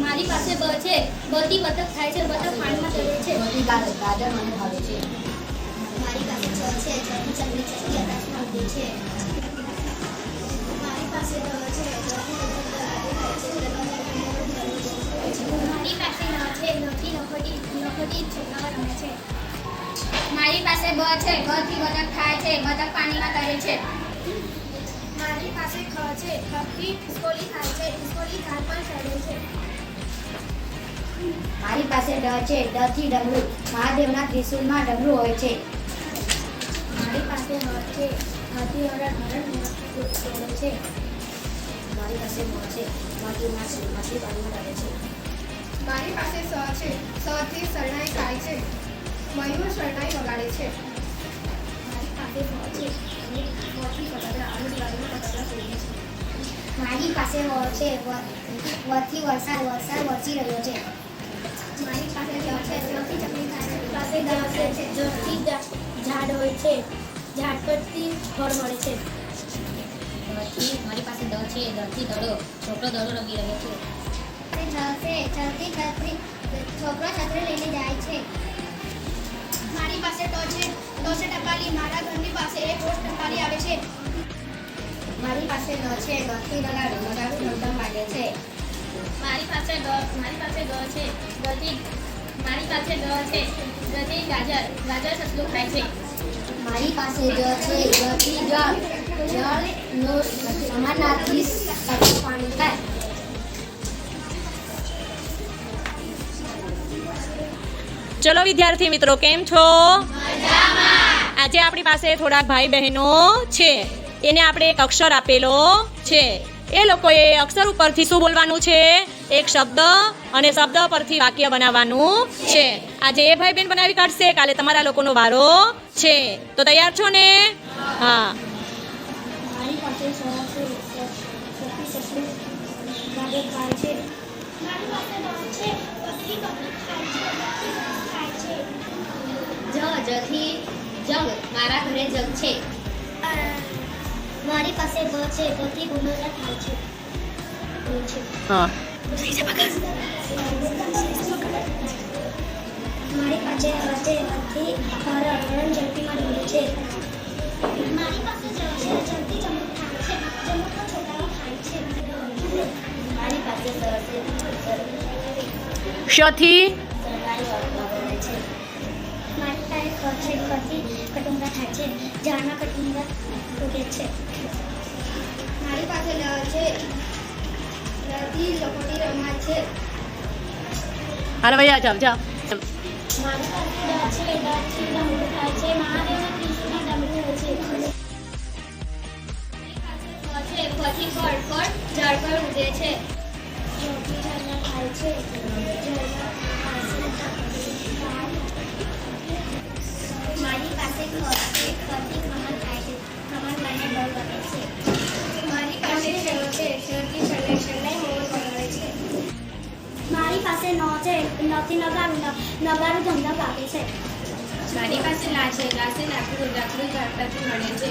મારી પાસે છે છે બ છે. બધી બતક ખાય છે બતક પાણીમાં તરે છે. બધી ગાજર મને ભાવે છે. મારી પાસે ચ છે ચની ચંદ્રી ચટણી આકાશમાં ઉડે છે. મારી પાસે ડ છે મારી પાસે ન છે નથી નખોટી નખોટી છોકરાઓ રમે છે. પાસે બ છે બ થી બતક ખાય છે બતક પાણીમાં તરે છે. મારી પાસે ખ છે ખથી ખિસકોલી ખાય છે ખિસકોલી ધાર પર ચડે છે. મારી પાસે ડ છે ડ થી ડમરું મહાદેવના ત્રિશુલમાં ડમરું હોય છે. મારી પાસે હ છે હાથી હરણ હરણ ચડે છે. મારી પાસે મ છે માટી માછલી માછલી પાણીમાં છે. મારી પાસે સ છે સ થી શરણાઈ ખાય છે. મયુર શરણાઈ વગાડે છે. મારી પાસે હ છે. વથી મારી પાસે વ છે વથી વરસાદ વરસાદ વરસી રહ્યો છે. મારી પાસે જ છે જથી ચકલી પાસે દ છે. જોથી ઝાડ હોય છે. ઝાડ પરથી ફળ મળે છે. મારી પાસે દ છે દ દડો. છોકરો દડો રમી રહ્યો છે. પાસે તો છે. ટપાલી. મારા ઘરની પાસે એક પોસ્ટ ટપાલી આવે છે. મારી પાસે ડ છે. ડ થી લગાડું લગાડું ધમધમ વાગે છે. મારી પાસે ડ મારી પાસે ડ છે. ડ મારી પાસે ડ છે. ડ ગાજર. ગાજર સસલું ખાય છે. મારી પાસે જ છે. જ થી જળ જળ નો સમાનાર્થી પાણી થાય ચલો વિદ્યાર્થી મિત્રો કેમ છો? આજે આપણી પાસે થોડાક ભાઈ બહેનો છે. એને આપણે એક અક્ષર આપેલો છે. એ લોકોએ અક્ષર ઉપરથી શું બોલવાનું છે? એક શબ્દ અને શબ્દ પરથી વાક્ય બનાવવાનું છે. આજે એ ભાઈ બહેન બનાવી કાઢશે કાલે તમારા લોકોનો વારો છે. તો તૈયાર છો ને? હા. મારી પાસે જથી જગ મારા ઘરે જગ છે. મારી પાસે બ છે બધી ગુમરા થાય છે. હા. મારી પાસે છે હરણ છે મારી પાસે લ છે. લથી લખોટી રમાય છે. હાલો ભૈયા જાઓ જાઓ. મારી પાસે ડ છે. ડથી ડમરું ખાય છે પાસે ખથી ખમણ ખાય છે ખમણ મને બહુ ગમે છે. મારી પાસે શ છે શરતી શરણાઈ શરણાઈ મોર વગાડે છે. મારી પાસે ન છે નથી નગારું નગારું ધંધા પાકે છે મારી પાસે લા છે. લા છે લાકડું લાકડું ઝાડપાથી મળે છે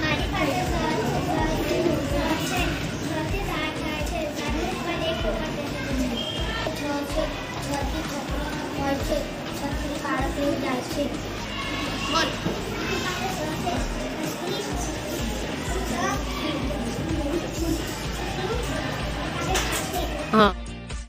મારી પાસે સ છે. One.